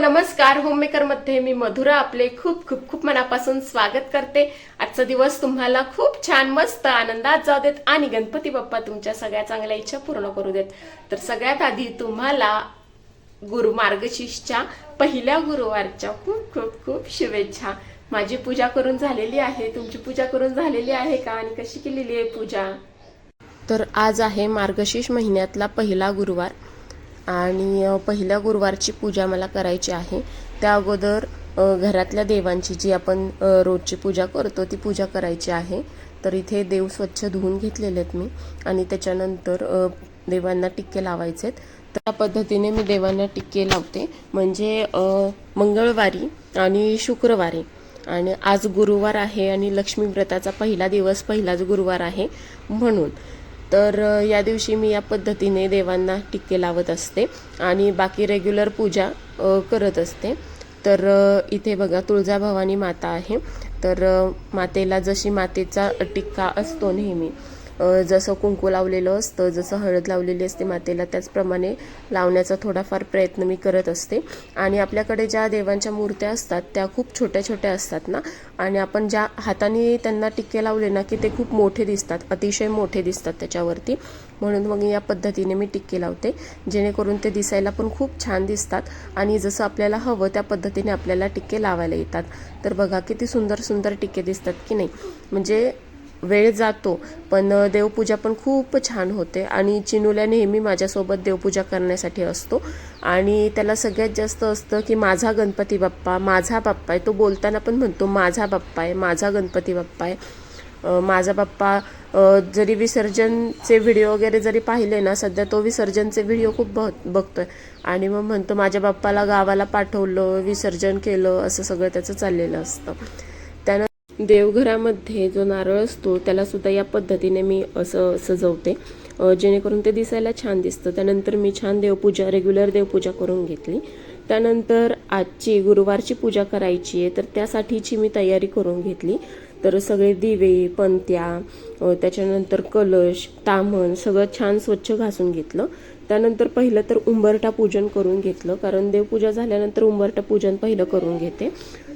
नमस्कार. होममेकरमध्ये मी मधुरा. आपले खूप खूप खूप मनापासून स्वागत करते. आजचा दिवस तुम्हाला खूप छान मस्त आनंदात जाऊ देत आणि गणपती बाप्पा तुमच्या सगळ्या चांगल्या इच्छा पूर्ण करू देत. तर सगळ्यात आधी तुम्हाला गुरु मार्गशीर्षच्या पहिल्या गुरुवारच्या खूप खूप खूप शुभेच्छा. माझी पूजा करून झालेली आहे. तुमची पूजा करून झालेली आहे का आणि कशी केलेली आहे पूजा? तर आज आहे मार्गशीर्ष महिन्यातला पहिला गुरुवार. आणि पहिल्या गुरुवारची पूजा मला करायची आहे. त्या अगोदर घरातल्या देवांची जी आपण रोजची पूजा करतो ती पूजा करायची आहे. तर इथे देव स्वच्छ धुवून घेतलेले आहेत मी आणि त्याच्यानंतर देवांना टिक्के लावायचे आहेत त्या पद्धतीने मी देवांना टिक्के लावते. म्हणजे मंगळवारी आणि शुक्रवारी. आणि आज गुरुवार आहे आणि लक्ष्मी व्रताचा पहिला दिवस पहिलाच गुरुवार आहे म्हणून. तर या दिवशी मी या पद्धतीने देवांना टिक्के लावत असते आणि बाकी रेग्युलर पूजा करत असते. तर इथे बघा तुळजाभवानी माता आहे. तर मातेला जशी मातेचा टिक्का असतो नेहमी जसं कुंकू लावलेलं असतं जसं हळद लावलेली असते मातेला त्याचप्रमाणे लावण्याचा थोडाफार प्रयत्न मी करत असते. आणि आपल्याकडे ज्या देवांच्या मूर्त्या असतात त्या खूप छोट्या छोट्या असतात ना? आणि आपण ज्या हाताने त्यांना टिक्के लावले ना की ते खूप मोठे दिसतात अतिशय मोठे दिसतात त्याच्यावरती. म्हणून मग या पद्धतीने मी टिक्के लावते जेणेकरून ते दिसायला पण खूप छान दिसतात. आणि जसं आपल्याला हवं त्या पद्धतीने आपल्याला टिक्के लावायला येतात. तर बघा किती सुंदर सुंदर टिक्के दिसतात की नाही? म्हणजे वेळ जातो पण देवपूजा पण खूप छान होते. आणि चिनूल्या नेहमी माझ्यासोबत देवपूजा करण्यासाठी असतो. आणि त्याला सगळ्यात जास्त असतं की माझा गणपती बाप्पा माझा बाप्पा आहे. तो बोलताना पण म्हणतो माझा बाप्पा आहे माझा गणपती बाप्पा आहे. माझा बाप्पा जरी विसर्जनचे व्हिडिओ वगैरे जरी पाहिले ना सध्या तो विसर्जनचे व्हिडिओ खूप बघ बघतोय. आणि मग म्हणतो माझ्या बाप्पाला गावाला पाठवलं विसर्जन केलं असं सगळं त्याचं चाललेलं असतं. देवघरामध्ये जो नारळ असतो त्याला सुद्धा या पद्धतीने मी असं सजवते. जेणेकरून ते दिसायला छान दिसतं. त्यानंतर मी छान देवपूजा रेग्युलर देवपूजा करून घेतली. त्यानंतर आजची गुरुवारची पूजा करायची आहे तर त्यासाठीची मी तयारी करून घेतली. तर सगळे दिवे पंत्या त्याच्यानंतर कलश तामण सगळं छान स्वच्छ घासून घेतलं. त्यानंतर पहिलं तर उंबरटा पूजन करून घेतलं कारण देवपूजा झाल्यानंतर उंबरटा पूजन पहिलं करून घेते.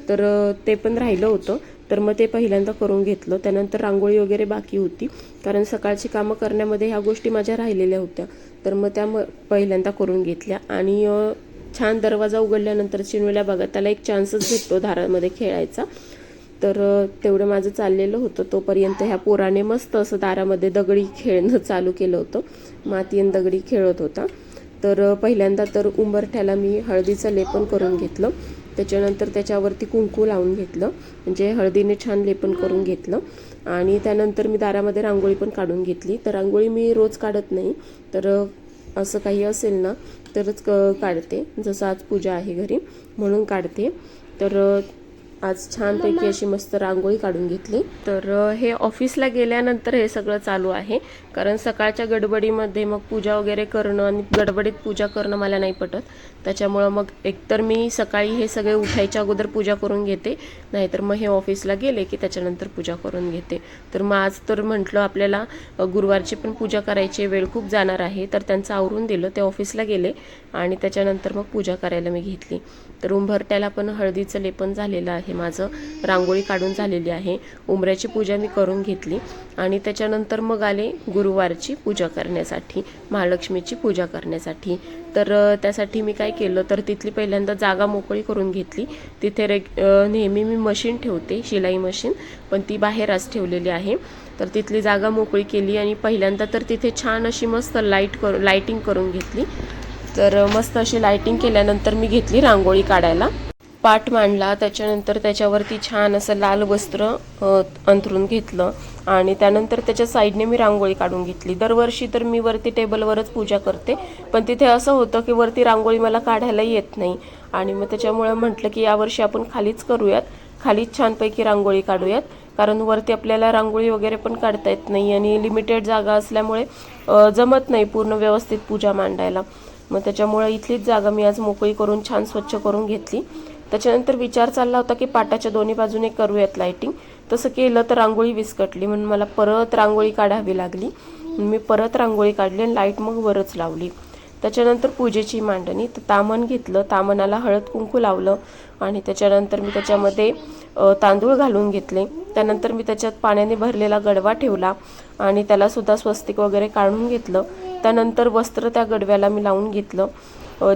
तर ते पण राहिलं होतं. तर मग ते पहिल्यांदा करून घेतलं. त्यानंतर रांगोळी वगैरे बाकी होती. कारण सकाळची कामं करण्यामध्ये ह्या गोष्टी माझ्या राहिलेल्या होत्या. तर मग त्या म- पहिल्यांदा करून घेतल्या. आणि छान दरवाजा उघडल्यानंतर चिनवेल्या बघा त्याला एक चान्सच भेटतो दारामध्ये खेळायचा. तर तेवढं माझं चाललेलं होतं. तोपर्यंत ह्या पोराने मस्त असं दारामध्ये दगडी खेळणं चालू केलं होतं. मातीयन दगडी खेळत होता. तर पहिल्यांदा तर उंबरठ्याला मी हळदीचं लेपन करून घेतलं. त्याच्यानंतर त्याच्यावरती कुंकू लावून घेतलं. म्हणजे हळदीने छान लेपन करून घेतलं. आणि त्यानंतर मी दारामध्ये रांगोळी पण काढून घेतली. तर रांगोळी मी रोज काढत नाही. तर असं काही असेल ना तरच क काढते. जसं आज पूजा आहे घरी म्हणून काढते. तर आज छानपैकी अशी मस्त रांगोळी काढून घेतली. तर हे ऑफिसला गेल्यानंतर हे सगळं चालू आहे. कारण सकाळच्या गडबडीमध्ये मग पूजा वगैरे करणं आणि गडबडीत पूजा करणं मला नाही पटत. त्याच्यामुळं मग एकतर मी सकाळी हे सगळे उठायच्या अगोदर पूजा करून घेते. नाहीतर मग हे ऑफिसला गेले की त्याच्यानंतर पूजा करून घेते. तर मग आज तर म्हटलं आपल्याला गुरुवारची पण पूजा करायची वेळ खूप जाणार आहे. तर त्यांचं आवरून दिलं ते ऑफिसला गेले आणि त्याच्यानंतर मग पूजा करायला मी घेतली. तर उंभरट्याला पण हळदीचं लेपन झालेलं आहे. माझं रांगोळी काढून झालेली आहे. उंबऱ्याची पूजा मी करून घेतली आणि त्याच्यानंतर मग आले गुरुवारची पूजा करण्यासाठी महालक्ष्मीची पूजा करण्यासाठी. तर त्यासाठी मी काय केलं तर तिथली पहिल्यांदा जागा मोकळी करून घेतली. तिथे रेग नेहमी मी मशीन ठेवते शिलाई मशीन पण ती बाहेरच ठेवलेली आहे. तर तिथली जागा मोकळी केली आणि पहिल्यांदा तर तिथे छान अशी मस्त लाइट करू लाईटिंग करून घेतली. तर मस्त अशी लाईटिंग केल्यानंतर मी घेतली रांगोळी काढायला. पाट मांडला त्याच्यानंतर त्याच्यावरती छान असं लाल वस्त्र अंथरून घेतलं आणि त्यानंतर त्याच्या साईडने मी रांगोळी काढून घेतली. दरवर्षी तर मी वरती टेबलवरच पूजा करते पण तिथे असं होतं की वरती रांगोळी मला काढायला येत नाही आणि मग त्याच्यामुळं म्हटलं की यावर्षी आपण खालीच करूयात खालीच छानपैकी रांगोळी काढूयात कारण वरती आपल्याला रांगोळी वगैरे पण काढता येत नाही आणि लिमिटेड जागा असल्यामुळे जमत नाही पूर्ण व्यवस्थित पूजा मांडायला. मग त्याच्यामुळे इथलीच जागा मी आज मोकळी करून छान स्वच्छ करून घेतली. त्याच्यानंतर विचार चालला होता की पाटाच्या दोन्ही बाजूने करूयात लाईटिंग तसं केलं तर रांगोळी विस्कटली. म्हणून मला परत रांगोळी काढावी लागली. मी परत रांगोळी काढली आणि लाइट मग वरच लावली. त्याच्यानंतर पूजेची मांडणी. तर तामण घेतलं. तामणाला हळद कुंकू लावलं. आणि त्याच्यानंतर मी त्याच्यामध्ये तांदूळ घालून घेतले. त्यानंतर मी त्याच्यात पाण्याने भरलेला गडवा ठेवला. आणि त्यालासुद्धा स्वस्तिक वगैरे काढून घेतलं. त्यानंतर वस्त्र त्या गडव्याला मी लावून घेतलं.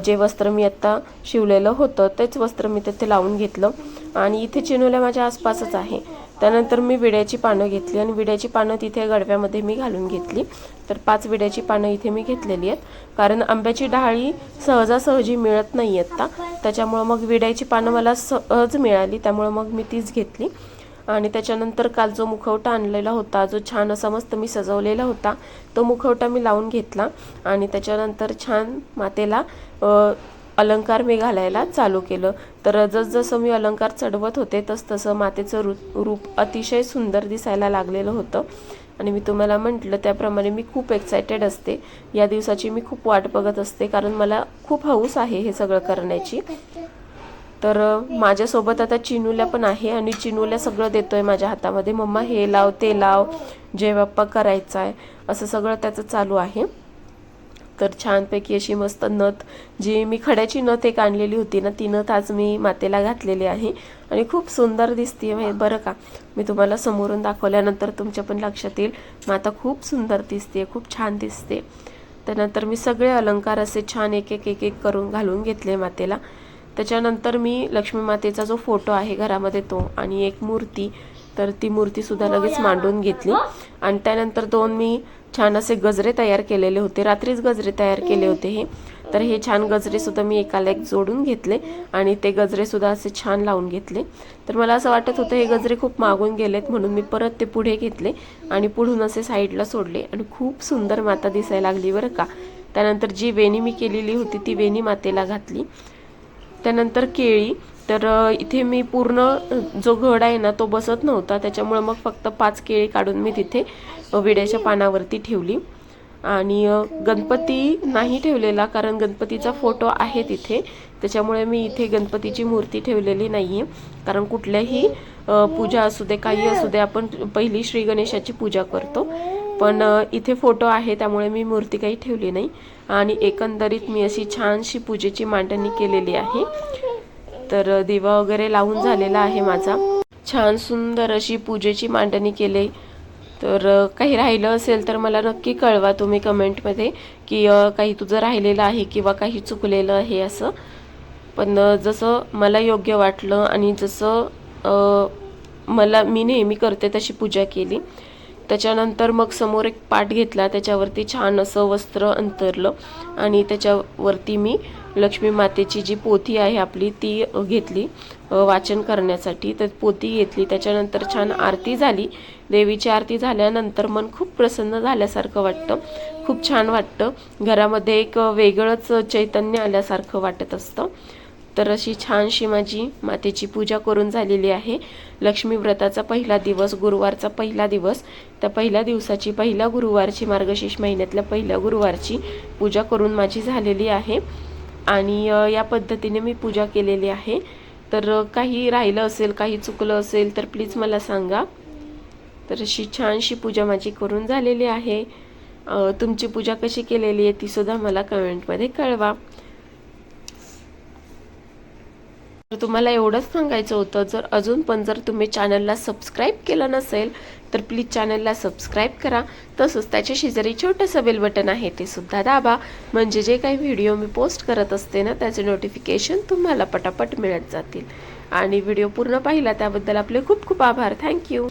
जे वस्त्र मी आत्ता शिवलेलं होतं तेच वस्त्र मी तिथे लावून घेतलं. आणि इथे चिनोल्या माझ्या आसपासच आहे. त्यानंतर मी विड्याची पानं घेतली आणि विड्याची पानं तिथे गडव्यामध्ये मी घालून घेतली. तर पाच विड्याची पानं इथे मी घेतलेली आहेत. कारण आंब्याची डहाळी सहजासहजी मिळत नाही आत्ता. त्याच्यामुळं मग विड्याची पानं मला सहज मिळाली त्यामुळं मग मी तीच घेतली. आणि त्याच्यानंतर काल जो मुखवटा आणलेला होता जो छान असा मस्त मी सजवलेला होता तो मुखवटा मी लावून घेतला आणि त्याच्यानंतर छान मातेला अलंकार मी घालायला चालू केलं. तर जसजसं मी अलंकार चढवत होते तसतसं मातेचं रू रूप अतिशय सुंदर दिसायला लागलेलं होतं. आणि मी तुम्हाला म्हटलं त्याप्रमाणे मी खूप एक्सायटेड असते. या दिवसाची मी खूप वाट बघत असते कारण मला खूप हौस आहे हे सगळं करण्याची. तर माझ्यासोबत आता चिनूल्या पण आहे आणि चिनूल्या सगळं देतोय माझ्या हातामध्ये. मम्मा हे लाव ते लाव जे बाप्पा करायचा आहे असं सगळं त्याचं चालू आहे. तर छानपैकी अशी मस्त नथ जी मी खड्याची नथ एक आणलेली होती ना ती नथ आज मी मातेला घातलेली आहे. आणि खूप सुंदर दिसते आहे बरं का? मी तुम्हाला समोरून दाखवल्यानंतर तुमच्या पण लक्षात येईल. माता खूप सुंदर दिसते खूप छान दिसते. त्यानंतर मी सगळे अलंकार असे छान एक एक एक एक करून घालून घेतले मातेला. त्याच्यानंतर मी लक्ष्मी मातेचा जो फोटो आहे घरामध्ये तो आणि एक मूर्ती तर ती मूर्तीसुद्धा लगेच मांडून घेतली. आणि त्यानंतर दोन मी छान असे गजरे तयार केलेले होते. रात्रीच गजरे तयार केले होते हे. तर हे छान गजरे सुद्धा मी एकाला एक जोडून घेतले आणि ते गजरे सुद्धा असे छान लावून घेतले. तर मला असं वाटत होतं हे गजरे खूप मागून गेलेत म्हणून मी परत ते पुढे घेतले आणि पुढून असे साईडला सोडले आणि खूप सुंदर माता दिसायला लागली बरं का. त्यानंतर जी वेणी मी केलेली होती ती वेणी मातेला घातली. त्यानंतर केळी. तर इथे मी पूर्ण जो घड आहे ना तो बसत नव्हता. त्याच्यामुळं मग फक्त पाच केळी काढून मी तिथे विड्याच्या पानावरती ठेवली. आणि गणपती नाही ठेवलेला कारण गणपतीचा फोटो आहे तिथे. त्याच्यामुळे मी इथे गणपतीची मूर्ती ठेवलेली नाही आहे कारण कुठल्याही पूजा असू दे काही असू दे आपण पहिली श्री गणेशाची पूजा करतो. पण इथे फोटो आहे त्यामुळे मी मूर्ती काही ठेवली नाही. आणि एकंदरीत मी अशी छानशी पूजेची मांडणी केलेली आहे. तर दिवा वगैरे लावून झालेला आहे माझा. छान सुंदर अशी पूजेची मांडणी केली. तर काही राहिलं असेल तर मला नक्की कळवा तुम्ही कमेंटमध्ये की काही तुझं राहिलेलं आहे किंवा काही चुकलेलं आहे असं. पण जसं मला योग्य वाटलं आणि जसं मला मी नेहमी करते तशी पूजा केली. त्याच्यानंतर मग समोर एक पाट घेतला त्याच्यावरती छान असं वस्त्र अंतरलं आणि त्याच्यावरती मी लक्ष्मी मातेची जी पोथी आहे आपली ती घेतली वाचन करण्यासाठी. तर पोथी घेतली त्याच्यानंतर छान आरती झाली. देवीची आरती झाल्यानंतर मन खूप प्रसन्न झाल्यासारखं वाटतं. खूप छान वाटतं. घरामध्ये एक वेगळंच चैतन्य आल्यासारखं वाटत असतं. तर अशी छानशी माझी मातेची पूजा करून झालेली आहे. लक्ष्मी व्रताचा पहिला दिवस गुरुवारचा पहिला दिवस. त्या पहिल्या दिवसाची पहिल्या गुरुवारची मार्गशीर्ष महिन्यातल्या पहिल्या गुरुवारची पूजा करून माझी झालेली आहे. आणि या पद्धतीने मी पूजा केलेली आहे. तर काही राहिलं असेल काही चुकलं असेल तर प्लीज मला सांगा. तर अशी छानशी पूजा माझी करून झालेली आहे. तुमची पूजा कशी केलेली आहे ती सुद्धा मला कमेंटमध्ये कळवा. तर तुम्हाला एवढंच सांगायचं होतं जर अजून पण जर तुम्ही चॅनलला सबस्क्राईब केलं नसेल तर प्लीज चॅनलला सबस्क्राईब करा. तसंच त्याच्या शेजारी छोटंसं बेल बटन आहे ते सुद्धा दाबा. म्हणजे जे काही व्हिडिओ मी पोस्ट करत असते ना त्याचे नोटिफिकेशन तुम्हाला पटापट मिळत जातील. आणि व्हिडिओ पूर्ण पाहिला त्याबद्दल आपले खूप खूप आभार. थँक्यू